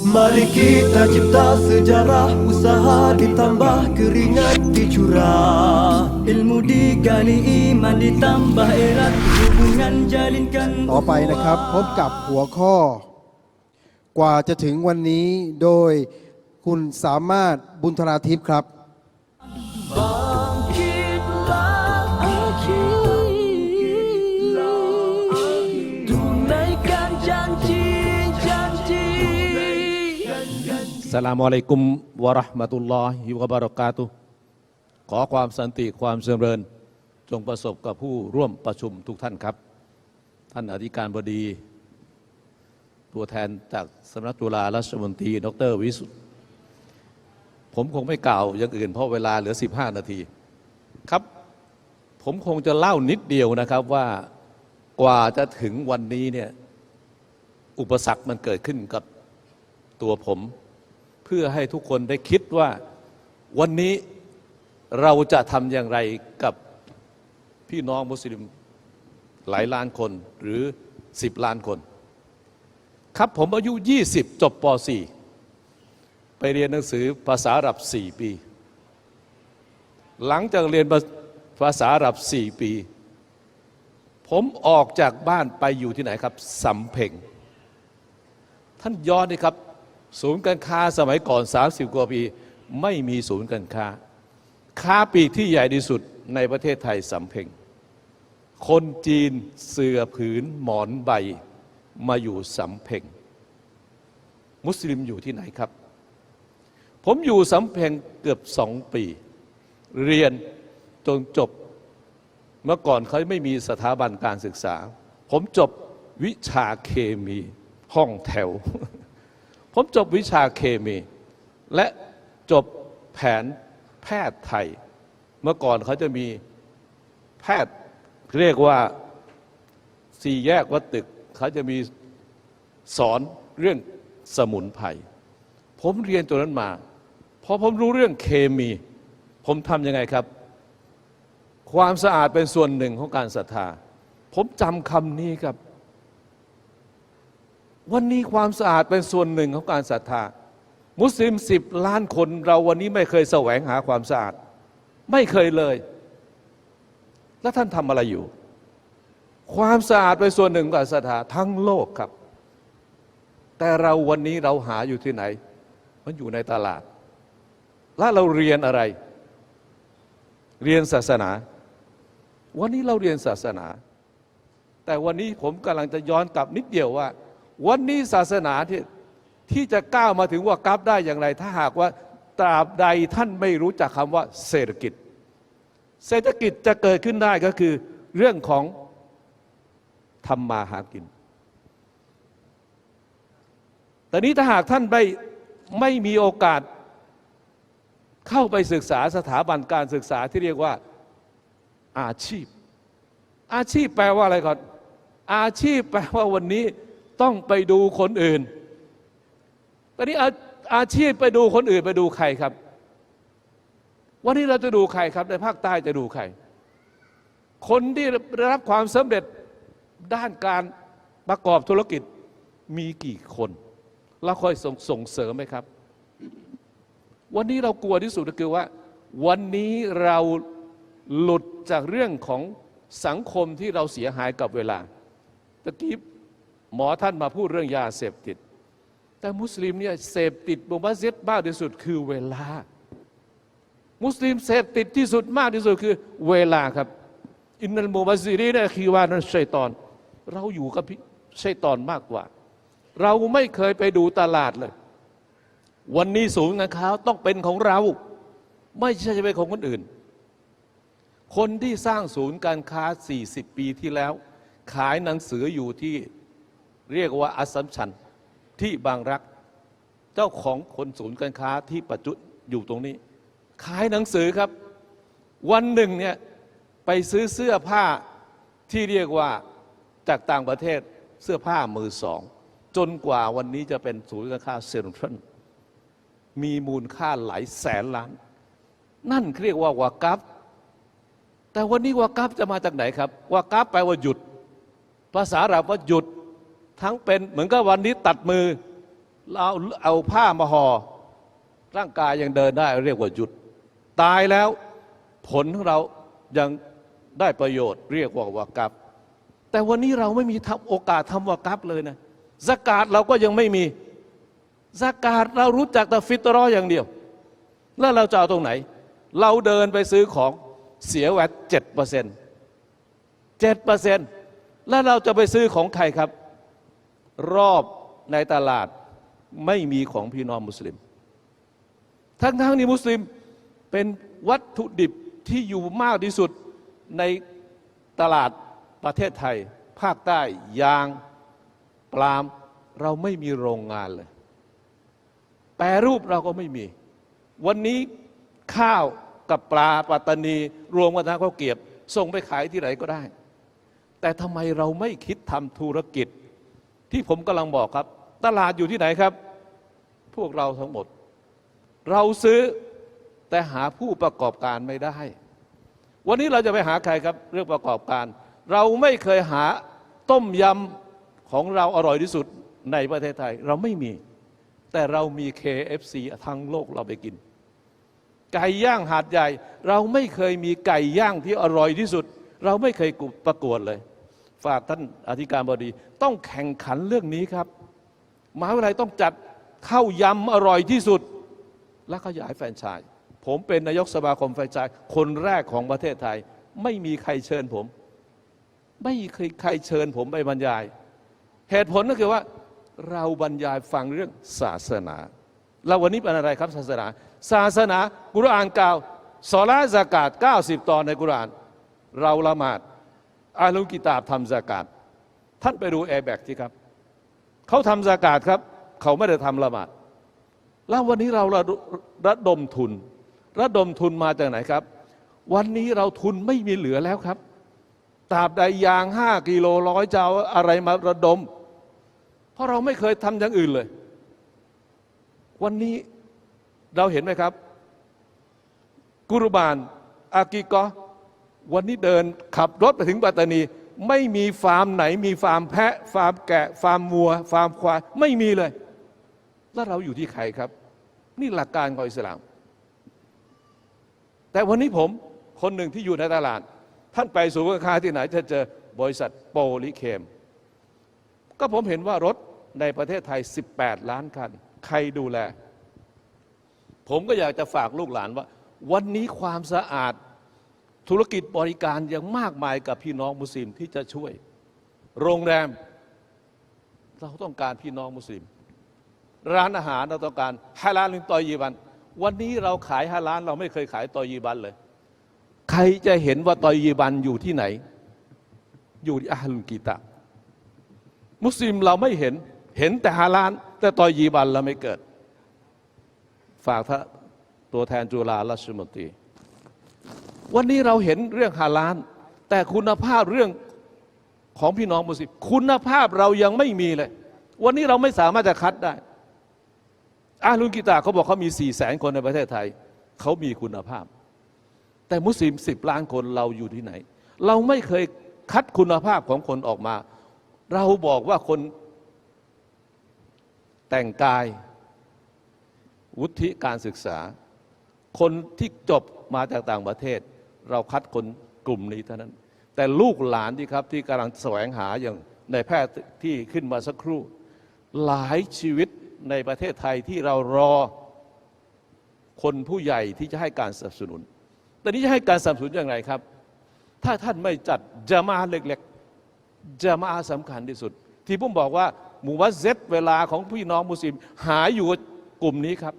Mari kita cipta sejarah Usaha ditambah keringat dicurah Ilmu digali iman ditambah erat Hubungan jalinkan ต่อไปนะครับ พบกับหัวข้อ กว่าจะถึงวันนี้โดยคุณสามารถบุญธราทิพย์ครับ Bangkitlah สลามอะลัยกุมวะราะห์มะตุลลอฮิวะบารากาตุขอความสันติความเจริญ จงประสบกับผู้ร่วมประชุมทุกท่านครับ ท่านอธิการบดี ตัวแทนจากสำนักจุฬาราชมนตรีดรวิสุทธ์ผมคงไม่กล่าวอย่างอื่นเพราะเวลาเหลือ 15 นาที ครับ ผมคงจะเล่านิดเดียวนะครับว่ากว่าจะถึงวันนี้เนี่ยอุปสรรคมันเกิดขึ้นกับตัวผม พื่อให้ทุกคนได้คิดว่าวันนี้เราจะทำอย่างไรกับพี่น้องมุสลิมหลายล้านคนหรือ 10 ล้านคน ครับผมอายุ 20 จบป .4 ไปเรียนหนังสือภาษาอาหรับ 4 ปี หลังจากเรียนภาษาอาหรับ 4 ปี ผมออกจากบ้านไปอยู่ที่ไหนครับสำเพ็งท่านย้อนนี่ครับ ศูนย์การค้าสมัยก่อน 30 กว่าปี ไม่มีศูนย์การค้า ค้าปีที่ใหญ่ที่สุดในประเทศไทยสำเพ็ง คนจีนเสือผืนหมอนใบมาอยู่สำเพ็ง มุสลิมอยู่ที่ไหนครับ ผมอยู่สำเพ็งเกือบสองปี เรียนจนจบ เมื่อก่อนเขาไม่มีสถาบันการศึกษา ผมจบวิชาเคมีห้องแถว ผมจบวิชาเคมี และจบแผนแพทย์ไทย เมื่อก่อนเขาจะมีแพทย์เรียกว่าสี่แยกวัดตึก เขาจะมีสอนเรื่องสมุนไพรผมเรียนตัวนั้นมาพอผมรู้เรื่องเคมี ผมทำยังไงครับ ความสะอาดเป็นส่วนหนึ่งของการศรัทธา ผมจำคำนี้ครับ วันนี้ความสะอาดเป็นส่วนหนึ่งของการศรัทธา มุสลิมสิบล้านคนเราวันนี้ไม่เคยแสวงหาความสะอาด ไม่เคยเลย แล้วท่านทำอะไรอยู่ ความสะอาดเป็นส่วนหนึ่งของการศรัทธาทั้งโลกครับ แต่เราวันนี้เราหาอยู่ที่ไหน มันอยู่ในตลาด แล้วเราเรียนอะไร เรียนศาสนา วันนี้เราเรียนศาสนา แต่วันนี้ผมกำลังจะย้อนกลับนิดเดียวว่า วันนี้ศาสนาที่ที่จะก้าวมาถึงว่ากับได้อย่างไร ถ้าหากว่าตราบใดท่านไม่รู้จักคำว่าเศรษฐกิจ เศรษฐกิจจะเกิดขึ้นได้ก็คือเรื่องของทำมาหากิน แต่นี้ถ้าหากท่านไม่ไม่มีโอกาสเข้าไปศึกษาสถาบันการศึกษาที่เรียกว่าอาชีพ อาชีพแปลว่าอะไรก่อน อาชีพแปลว่าวันนี้ ต้องไปดูคนอื่น ตอนนี้อาอาชีพไปดูคนอื่นไปดูใครครับ วันนี้เราจะดูใครครับ ในภาคใต้จะดูใคร คนที่ได้รับความสำเร็จด้านการประกอบธุรกิจมีกี่คนเราค่อยส่งส่งเสริมไหมครับ วันนี้เรากลัวที่สุดก็คือว่า วันนี้เราหลุดจากเรื่องของสังคมที่เราเสียหายกับเวลาตะกี้ หมอท่านมาพูดเรื่องยาเสพติด แต่มุสลิมเนี่ยเสพติดบมัสยิดมากที่สุดคือเวลา มุสลิมเสพติดที่สุดมากที่สุดคือเวลาครับ อินนัลโมบัสซิรีเนี่ยคีวานันชัยตอน เราอยู่กับชัยตอนมากกว่า เราไม่เคยไปดูตลาดเลย วันนี้ศูนย์การค้าต้องเป็นของเรา ไม่ใช่จะเป็นของคนอื่น คนที่สร้างศูนย์การค้า 40 ปีที่แล้ว ขายหนังสืออยู่ที่ เรียกว่าอัสสัมชัญที่บางรัก เจ้าของคนศูนย์การค้าที่ปัจจุอยู่ตรงนี้ ขายหนังสือครับ วันหนึ่งเนี่ยไปซื้อเสื้อผ้าที่เรียกว่าจากต่างประเทศเสื้อผ้ามือสอง จนกว่าวันนี้จะเป็นศูนย์การค้าเซ็นทรัลมีมูลค่าหลายแสนล้าน นั่นเรียกว่าวากัฟแต่วันนี้วากัฟจะมาจากไหนครับวากัฟแปลว่าหยุด ภาษาอาหรับว่าหยุด ทั้งเป็นเหมือนกับวันนี้ตัดมือเราเอาผ้ามาห่อร่างกายยังเดินได้เรียกว่าหยุด ตายแล้วผลของเรายังได้ประโยชน์เรียกว่าวากับ แต่วันนี้เราไม่มีโอกาสทำวากับเลยนะสกาดเราก็ยังไม่มีสกาดเรารู้จักแต่ฟิตรออย่างเดียว แล้วเราจะเอาตรงไหน เราเดินไปซื้อของเสียแวดเจ็ดเปอร์เซ็นต์เจ็ดเปอร์เซ็นต์แล้วเราจะไปซื้อของใครครับ รอบในตลาดไม่มีของพี่น้องมุสลิม ทั้งทั้งๆนี้มุสลิมเป็นวัตถุดิบที่อยู่มากที่สุดในตลาดประเทศไทย ภาคใต้ยางปลามเราไม่มีโรงงานเลย แปรรูปเราก็ไม่มี วันนี้ข้าวกับปลาปัตตานี รวมกันทั้งข้าวเกียบ ส่งไปขายที่ไหนก็ได้ แต่ทำไมเราไม่คิดทำธุรกิจ ที่ผมกำลังบอกครับ ตลาดอยู่ที่ไหนครับ พวกเราทั้งหมด เราซื้อแต่หาผู้ประกอบการไม่ได้ วันนี้เราจะไปหาใครครับ เรื่องประกอบการ เราไม่เคยหาต้มยำของเราอร่อยที่สุดในประเทศไทย เราไม่มี แต่เรามี KFC ทั้งโลกเราไปกิน ไก่ย่างหาดใหญ่ เราไม่เคยมีไก่ย่างที่อร่อยที่สุด เราไม่เคยประกวดเลย ฝากท่านอธิการบดี ต้องแข่งขันเรื่องนี้ครับมหาวิทยาลัยต้องจัดข้าวยำอร่อยที่สุด และขยายแฟรนไชส์ผมเป็นนายกสมาคมแฟรนไชส์คนแรกของประเทศไทย ไม่มีใครเชิญผม ไม่เคยใครเชิญผมไปบรรยาย เหตุผลก็คือว่าเราบรรยายฟังเรื่องศาสนาเราวันนี้เป็นอะไรครับศาสนา ศาสนากุรอานกล่าวสอลาสากาศ90 ตอนในกุรอาน เราละหมาด อาลุกิตาบทำสากาศท่านไปดูแอร์แบกที่ครับเขาทำสากาศครับ เขาไม่ได้ทำละหมาดแล้ววันนี้เราระระดมทุน ระดมทุนมาจากไหนครับ วันนี้เราทุนไม่มีเหลือแล้วครับตราบใดยางห้ากิโลร้อยจะเอาอะไรมาระดม เพราะเราไม่เคยทำอย่างอื่นเลย วันนี้เราเห็นไหมครับ กุรบาน อากิกอ วันนี้เดินขับรถไปถึงปัตตานี ไม่มีฟาร์มไหน มีฟาร์มแพะ ฟาร์มแกะ ฟาร์มวัว ฟาร์มควายไม่มีเลย แล้วเราอยู่ที่ใครครับ นี่หลักการของอิสลาม แต่วันนี้ผมคนหนึ่งที่อยู่ในตลาด ท่านไปสู่กาคาที่ไหนจะเจอบริษัทโปลิเคม ก็ผมเห็นว่ารถในประเทศไทย 18 ล้านคัน ใครดูแล ผมก็อยากจะฝากลูกหลานว่า วันนี้ความสะอาด ธุรกิจบริการยังมากมายกับพี่น้องมุสลิมที่จะช่วย โรงแรม เราต้องการพี่น้องมุสลิม ร้านอาหารเราต้องการฮาลาลหรือตอยีบัน วันนี้เราขายฮาลาลเราไม่เคยขายตอยีบันเลย ใครจะเห็นว่าตอยีบันอยู่ที่ไหน อยู่ที่อาลุนกีตาบมุสลิมเราไม่เห็นเห็นแต่ฮาลาลแต่ตอยีบันเราไม่เกิด ฝากท่านตัวแทนจุฬาราชมนตรี วันนี้เราเห็นเรื่องฮาลาลแต่คุณภาพเรื่องของพี่น้องมุสลิมคุณภาพเรายังไม่มีเลย วันนี้เราไม่สามารถจะคัดได้อาลุนกิตาเขาบอกเขามี4ี่แสนคนในประเทศไทย เขามีคุณภาพ แต่มุสลิมสิบล้านคนเราอยู่ที่ไหน เราไม่เคยคัดคุณภาพของคนออกมา เราบอกว่าคนแต่งกาย วุฒิการศึกษา คนที่จบมาจากต่างประเทศ เราคัดคนกลุ่มนี้เท่านั้น แต่ลูกหลานที่ครับที่กำลังแสวงหาอย่างในแพทย์ที่ขึ้นมาสักครู่ หลายชีวิตในประเทศไทยที่เรารอคนผู้ใหญ่ที่จะให้การสนับสนุน แต่นี้จะให้การสนับสนุนอย่างไรครับ ถ้าท่านไม่จัดจามาเล็กๆจามาสำคัญที่สุด ที่ผมบอกว่าหมู่วัดเซตเวลาของพี่น้องมุสลิม หาอยู่กับกลุ่มนี้ครับ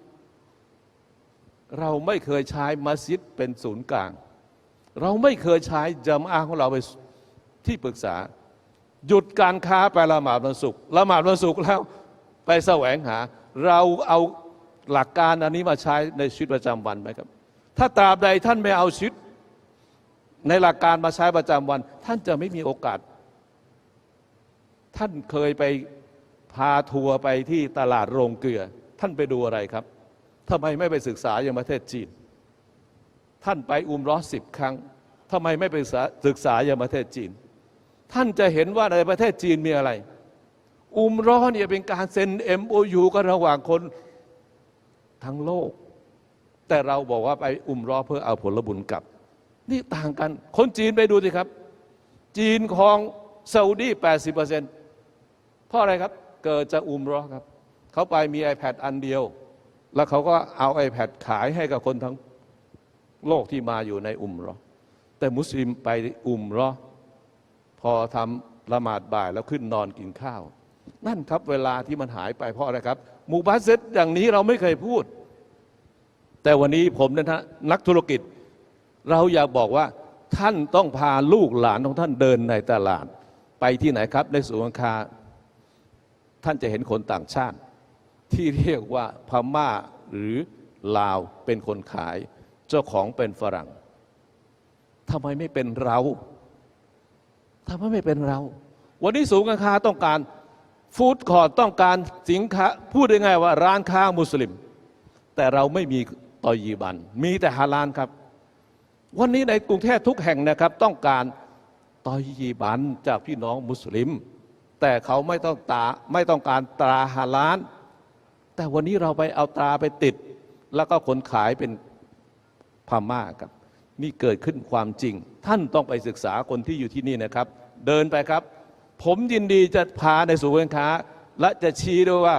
เราไม่เคยใช้มัสยิดเป็นศูนย์กลาง เราไม่เคยใช้จามาของเราไปที่ปรึกษา หยุดการค้าไปละหมาดวันศุกร์ละหมาดวันศุกร์แล้วไปแสวงหา เราเอาหลักการอันนี้มาใช้ในชีวิตประจำวันไหมครับ ถ้าตราบใดท่านไม่เอาชีวิตในหลักการมาใช้ประจำวัน ท่านจะไม่มีโอกาส ท่านเคยไปพาทัวร์ไปที่ตลาดโรงเกลือ ท่านไปดูอะไรครับทำไมไม่ไปศึกษาอย่างประเทศจีน ท่านไปอุมร้อสิบครั้งทำไมไม่ไปศึกษาศึกษาอย่างประเทศจีน ท่านจะเห็นว่าในประเทศจีนมีอะไร อุมร้อเนี่ยเป็นการเซ็น MOU กันระหว่างคนทั้งโลก แต่เราบอกว่าไปอุมร้อเพื่อเอาผลบุญกลับ นี่ต่างกัน คนจีนไปดูสิครับ จีนของซาอุดี80%เพราะอะไรครับ เกิดจากอุมร้อครับ เขาไปมี iPad อันเดียว แล้วเขาก็เอา iPad ขายให้กับคนทั้ง โลกที่มาอยู่ในอุมรอแต่มุสลิมไปอุมรอพอทำละหมาดบ่ายแล้วขึ้นนอนกินข้าว นั่นครับเวลาที่มันหายไปเพราะอะไรครับหมู่บ้านเซตอย่างนี้เราไม่เคยพูด แต่วันนี้ผมนยนะนักธุรกิจ เราอยากบอกว่าท่านต้องพาลูกหลานของท่านเดินในตลาด ไปที่ไหนครับ ในศูนย์การคาท่านจะเห็นคนต่างชาติ ที่เรียกว่าพม่าหรือลาวเป็นคนขาย เจ้าของเป็นฝรั่งทำไมไม่เป็นเราทำไมไม่เป็นเรา วันนี้ศูนย์การค้าต้องการฟู้ดคอร์ทต้องการสินค้าพูดได้ง่ายว่าร้านค้ามุสลิม แต่เราไม่มีตอยีบัน มีแต่ฮาลาลครับ วันนี้ในกรุงเทพทุกแห่งนะครับ ต้องการตอยีบันจากพี่น้องมุสลิม แต่เขาไม่ต้องตาไม่ต้องการตราฮาลาลแต่วันนี้เราไปเอาตราไปติด แล้วก็คนขายเป็น พม่าครับ นี่เกิดขึ้นความจริง ท่านต้องไปศึกษาคนที่อยู่ที่นี่นะครับ เดินไปครับ ผมยินดีจะพาในศูนย์การค้า และจะชี้ด้วยว่า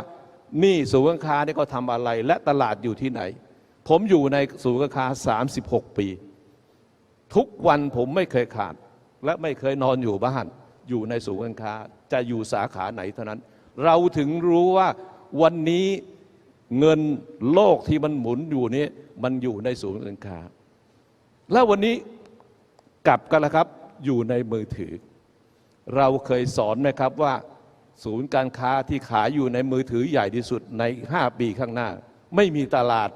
นี่ศูนย์การค้านี่ก็ทำอะไร และตลาดอยู่ที่ไหน ผมอยู่ในศูนย์การค้า 36 ปี ทุกวันผมไม่เคยขาด และไม่เคยนอนอยู่บ้าน อยู่ในศูนย์การค้า จะอยู่สาขาไหนเท่านั้น เราถึงรู้ว่าวันนี้ เงินโลกที่มันหมุนอยู่นี้มันอยู่ในศูนย์การค้า แล้ววันนี้กลับกันแล้วครับอยู่ในมือถือ เราเคยสอนไหมครับว่า ศูนย์การค้าที่ขายอยู่ในมือถือใหญ่ที่สุดใน 5 ปีข้างหน้า ไม่มีตลาด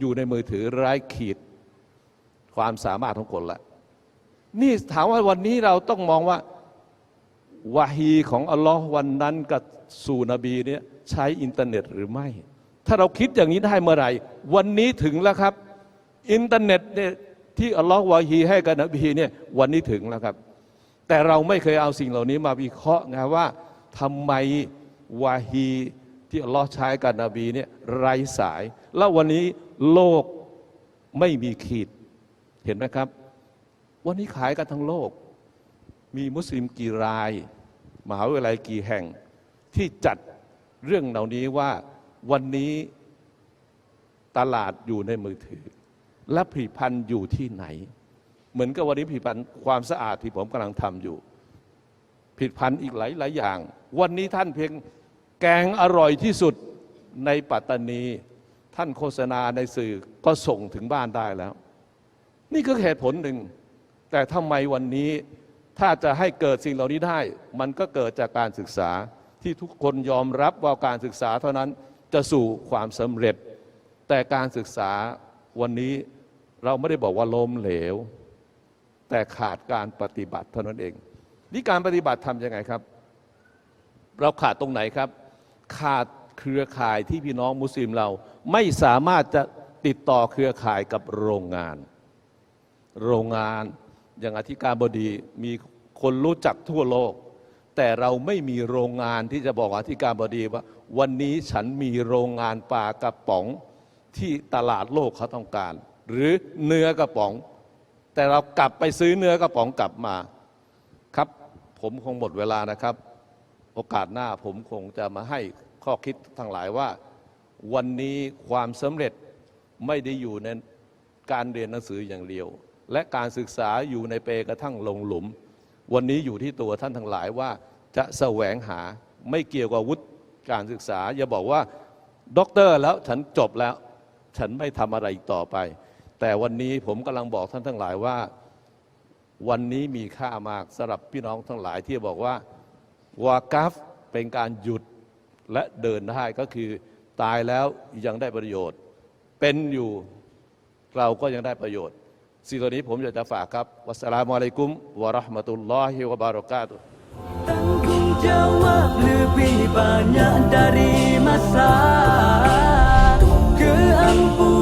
อยู่ในมือถือไร้ขีดความสามารถของคนละนี่ถามว่าวันนี้เราต้องมองว่า วาฮีของอัลลอฮ์วันนั้นกับสู่นบีเนี่ยใช้อินเทอร์เน็ตหรือไม่ ถ้าเราคิดอย่างนี้ได้เมื่อไหร่ วันนี้ถึงแล้วครับ อินเทอร์เน็ตเนี่ยที่อัลลอฮ์วาฮีให้กับนบีเนี่ยวันนี้ถึงแล้วครับ แต่เราไม่เคยเอาสิ่งเหล่านี้มาวิเคราะห์ไงว่าทำไมวาฮีที่อัลลอฮ์ใช้กับนบีเนี่ยไร้สาย แล้ววันนี้โลกไม่มีขีดเห็นไหมครับ วันนี้ขายกันทั้งโลก มีมุสลิมกี่รายมหาวิทยาลัยกี่แห่ง ที่จัดเรื่องเหล่านี้ว่าวันนี้ตลาดอยู่ในมือถือ และผลิตภัณฑ์อยู่ที่ไหน เหมือนกับวันนี้ผลิตภัณฑ์ความสะอาดที่ผมกำลังทำอยู่ผลิตภัณฑ์อีกหลายหลายอย่าง วันนี้ท่านเพียงแกงอร่อยที่สุดในปัตตานี ท่านโฆษณาในสื่อก็ส่งถึงบ้านได้แล้ว นี่คือเหตุผลหนึ่ง แต่ทำไมวันนี้ ถ้าจะให้เกิดสิ่งเหล่านี้ได้ มันก็เกิดจากการศึกษาที่ทุกคนยอมรับว่าการศึกษาเท่านั้นจะสู่ความสำเร็จ แต่การศึกษาวันนี้เราไม่ได้บอกว่าล้มเหลว แต่ขาดการปฏิบัติเท่านั้นเอง นี่การปฏิบัติทำยังไงครับ เราขาดตรงไหนครับ ขาดเครือข่ายที่พี่น้องมุสลิมเราไม่สามารถจะติดต่อเครือข่ายกับโรงงาน โรงงาน อย่างอธิการบดีมีคนรู้จักทั่วโลก แต่เราไม่มีโรงงานที่จะบอกอธิการบดีว่า วันนี้ฉันมีโรงงานปลากระป๋องที่ตลาดโลกเขาต้องการ หรือเนื้อกระป๋อง แต่เรากลับไปซื้อเนื้อกระป๋องกลับมาครับ ผมคงหมดเวลานะครับ โอกาสหน้าผมคงจะมาให้ข้อคิดทั้งหลายว่า วันนี้ความสำเร็จไม่ได้อยู่ในการเรียนหนังสืออย่างเดียว และการศึกษาอยู่ในเปกระทั่งลงหลุม วันนี้อยู่ที่ตัวท่านทั้งหลายว่าจะแสวงหาไม่เกี่ยวกับวุฒิการศึกษา อย่าบอกว่าด็อกเตอร์แล้วฉันจบแล้ว ฉันไม่ทำอะไรอีกต่อไป แต่วันนี้ผมกำลังบอกท่านทั้งหลายว่า วันนี้มีค่ามากสำหรับพี่น้องทั้งหลายที่บอกว่าวากัฟเป็นการหยุดและเดินได้ก็คือตายแล้วยังได้ประโยชน์ เป็นอยู่เราก็ยังได้ประโยชน์ สิ่งเหล่านี้ผมอยากจะฝากครับวัสสลามุอะลัยกุมวะเราะห์มะตุลลอฮิวะบารอกาตุฮ์ Tanggung jawab lebih banyak dari masa Keampunan